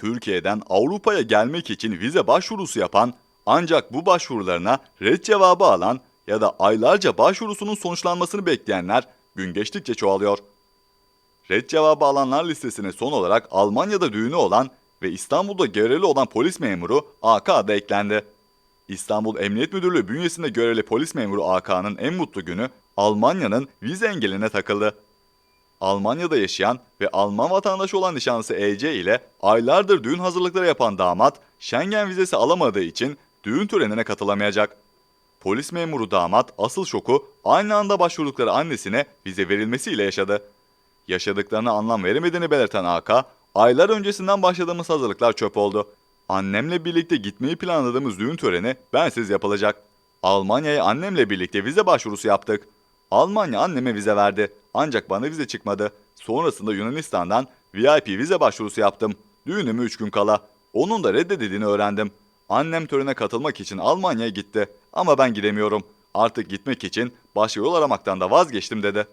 Türkiye'den Avrupa'ya gelmek için vize başvurusu yapan ancak bu başvurularına red cevabı alan ya da aylarca başvurusunun sonuçlanmasını bekleyenler gün geçtikçe çoğalıyor. Red cevabı alanlar listesine son olarak Almanya'da düğünü olan ve İstanbul'da görevli olan polis memuru AK eklendi. İstanbul Emniyet Müdürlüğü bünyesinde görevli polis memuru AK'nın en mutlu günü Almanya'nın vize engeline takıldı. Almanya'da yaşayan ve Alman vatandaşı olan nişanlısı EC ile aylardır düğün hazırlıkları yapan damat Schengen vizesi alamadığı için düğün törenine katılamayacak. Polis memuru damat asıl şoku aynı anda başvurdukları annesine vize verilmesiyle yaşadı. Yaşadıklarına anlam veremediğini belirten AK, aylar öncesinden başladığımız hazırlıklar çöp oldu. Annemle birlikte gitmeyi planladığımız düğün töreni bensiz yapılacak. Almanya'ya annemle birlikte vize başvurusu yaptık. Almanya anneme vize verdi. Ancak bana vize çıkmadı. Sonrasında Yunanistan'dan VIP vize başvurusu yaptım. Düğünümü 3 gün kala. Onun da reddedildiğini öğrendim. Annem törene katılmak için Almanya'ya gitti. Ama ben gidemiyorum. Artık gitmek için başka yol aramaktan da vazgeçtim dedi.